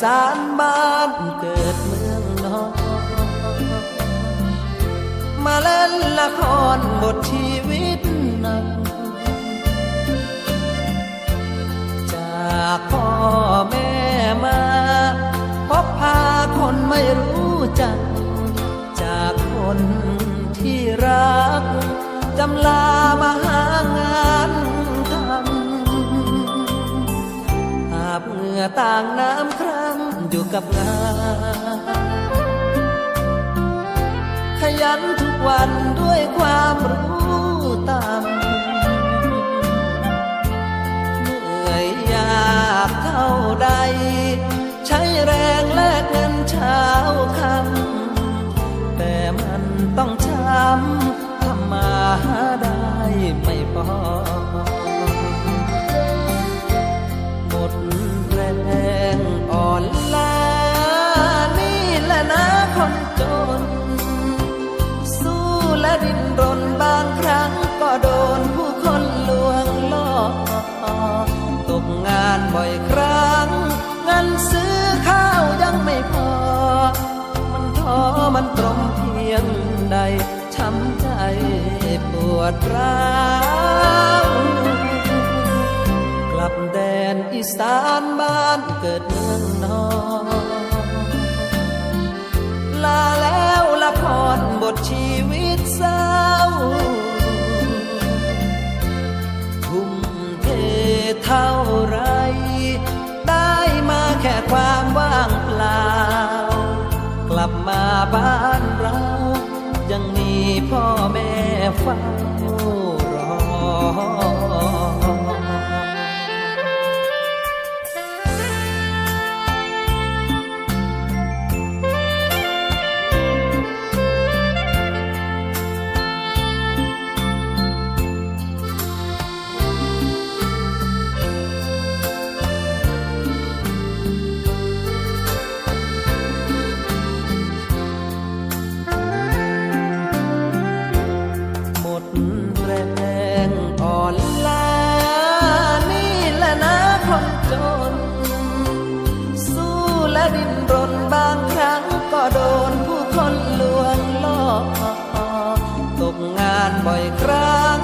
สานบ้านเกิดเมืองนอนมาเล่นละครบทชีวิตหนัก จากพ่อแม่มาพบพาคนไม่รู้จัก จากคนที่รักจำลา อต่างน้ำครั้งอยู่กับงานขยันทุกวันด้วยความรู้ตามเหนื่อยยากเท่าใด ใช้แรงแลกเงินเช้าคำแต่มันต้องช้ำทำมาหาได้ไม่พอ งานบ่อยครั้งเงินซื้อข้าวยังไม่พอ มันท้อมันตรมเพียงใดช้ำใจปวดร้าวกลับแดนอีสานบ้านเกิดเมืองนอนลาแล้วละครบทชี บ้านเรา ยังมีพ่อแม่เฝ้ารอ ดิ้นรนบางครั้งก็โดนผู้คนลวงล่อตกงานบ่อยครั้ง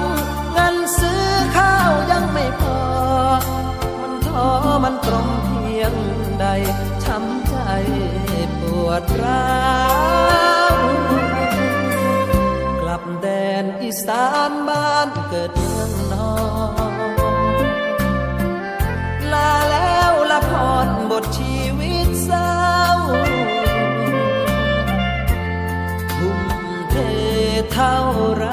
เงินซื้อข้าวยังไม่พอ มันท้อมันตรมเพียงใดช้ำใจปวดร้าวกลับแดนอีสานบ้านเกิดเมืองนอนลาแล้วละครบทชีว ahora